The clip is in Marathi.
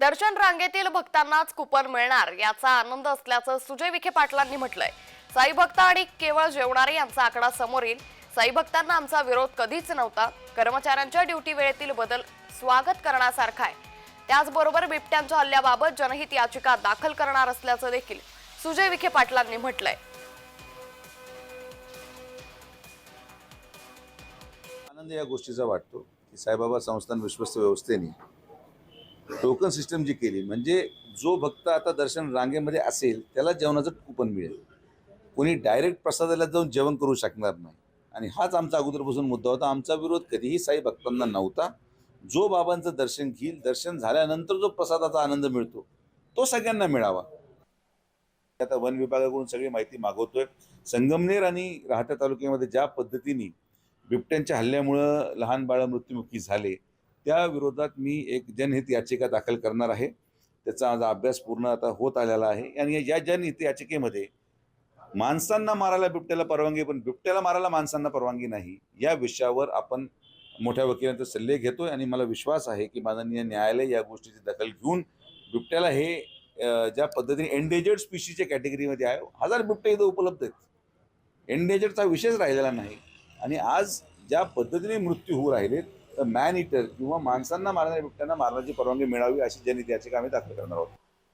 दर्शन रांगेतील भक्तांनाच कुपन मिळणार याचा आनंद असल्याचं सुजय विखे पाटलांनी म्हटलंय. साई भक्त आणि केवळ जेवणारे यांचा आकडा समोर येईल. साई भक्तांना आमचा विरोध कधीच नव्हता. कर्मचाऱ्यांच्या ड्युटी वेळेतील बदल स्वागत करण्यासारखा आहे. त्याचबरोबर बिबट्यांच्या हल्ल्याबाबत जनहित याचिका दाखल करणार असल्याचं देखील सुजय विखे पाटलांनी म्हटलंय. आनंद या गोष्टीचा वाटतो की साईबाबा संस्थान विश्वस्त व्यवस्थेने टोकन सिस्टम जी केली म्हणजे जो भक्त आता दर्शन रांगेमध्ये असेल त्याला जेवणाचं कुपन मिळेल. कोणी डायरेक्ट प्रसादाला जाऊन जेवण करू शकणार नाही. आणि हाच आमचा अगोदरपासून मुद्दा होता. आमचा विरोध कधीही साई भक्तांना नव्हता. जो बाबांचं दर्शन घेईल दर्शन झाल्यानंतर जो प्रसादाचा आनंद मिळतो तो सगळ्यांना मिळावा. आता वन विभागाकडून सगळी माहिती मागवतोय. संगमनेर आणि राहत्या तालुक्यामध्ये ज्या पद्धतीने बिबट्यांच्या हल्ल्यामुळं लहान बाळ मृत्युमुखी झाले त्या विरोधात मी एक जनहित याचिका दाखल करणार आहे. त्याचा माझा अभ्यास पूर्ण आता होत आलेला आहे. आणि या जनहित याचिकेमध्ये माणसांना मारायला बिबट्याला परवानगी पण बिबट्याला मारायला माणसांना परवानगी नाही या विषयावर आपण मोठ्या वकिलांचे सल्ले घेतोय. आणि मला विश्वास आहे की माननीय न्यायालय या गोष्टीची दखल घेऊन बिबट्याला हे ज्या पद्धतीने एंडेजर्ड स्पीशीच्या कॅटेगरीमध्ये आहे हजार बिबटे इथं उपलब्ध आहेत. एंडेजर्डचा विषयच राहिलेला नाही. आणि आज ज्या पद्धतीने मृत्यू होऊ राहिलेत मॅन इटर किंवा माणसांना मारणाऱ्या बिबट्यांना मारण्याची परवानगी मिळावी अशी जनहित याचिका आम्ही दाखल करणार आहोत.